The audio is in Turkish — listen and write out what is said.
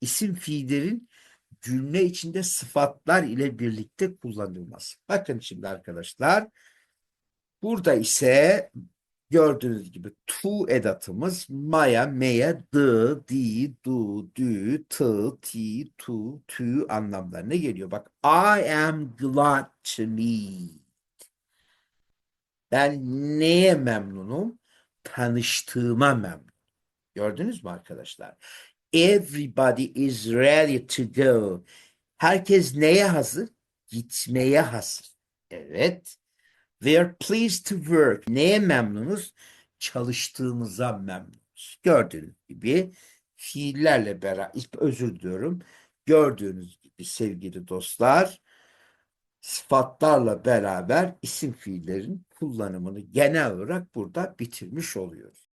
isim fiillerin cümle içinde sıfatlar ile birlikte kullanılması. Bakın şimdi arkadaşlar. Burada ise gördüğünüz gibi to edatımız maya, meye, dı, di, du, dü, tı, ti, tu, tü anlamlarına geliyor. Bak I am glad to meet. Ben neye memnunum? Tanıştığıma memnun. Gördünüz mü arkadaşlar? Everybody is ready to go. Herkes neye hazır? Gitmeye hazır. Evet. We are pleased to work. Neye memnunuz? Çalıştığımıza memnunuz. Gördüğünüz gibi fiillerle beraber, özür diliyorum. Gördüğünüz gibi sevgili dostlar, sıfatlarla beraber isim fiillerin kullanımını genel olarak burada bitirmiş oluyoruz.